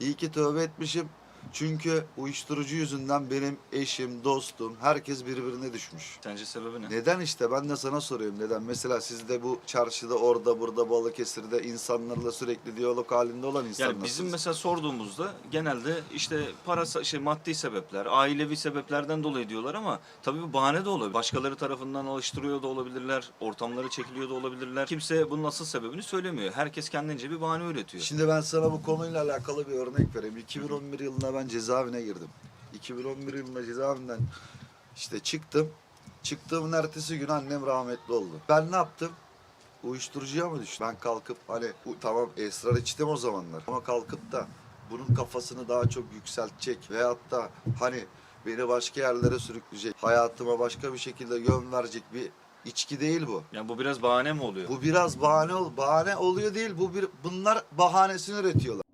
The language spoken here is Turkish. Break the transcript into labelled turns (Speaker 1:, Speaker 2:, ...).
Speaker 1: İyi ki tövbe etmişim. Çünkü uyuşturucu yüzünden benim eşim, dostum, herkes birbirine düşmüş.
Speaker 2: Sence sebebi ne?
Speaker 1: Neden işte ben de sana soruyorum neden? Mesela siz de bu çarşıda orada burada Balıkesir'de insanlarla sürekli diyalog halinde olan insanlarsınız.
Speaker 2: Yani bizim mesela sorduğumuzda genelde işte para şey maddi sebepler, ailevi sebeplerden dolayı diyorlar ama tabii bu bahane de olabilir. Başkaları tarafından alıştırıyor da olabilirler, ortamları çekiliyor da olabilirler. Kimse bunun asıl sebebini söylemiyor. Herkes kendince bir bahane üretiyor.
Speaker 1: Şimdi ben sana bu konuyla alakalı bir örnek vereyim. 2011 yılında ben cezaevine girdim. 2011 yılında cezaevinden işte çıktım. Çıktığımın ertesi gün annem rahmetli oldu. Ben ne yaptım? Uyuşturucuya mı düştüm? Ben kalkıp hani u- tamam esrar içtim o zamanlar. Ama kalkıp da bunun kafasını daha çok yükseltecek veyahut da hani beni başka yerlere sürükleyecek, hayatıma başka bir şekilde yön verecek bir içki değil bu.
Speaker 2: Yani bu biraz bahane mi oluyor?
Speaker 1: Bu biraz bahane ol bahane oluyor değil. Bu bir bunlar bahanesini üretiyorlar.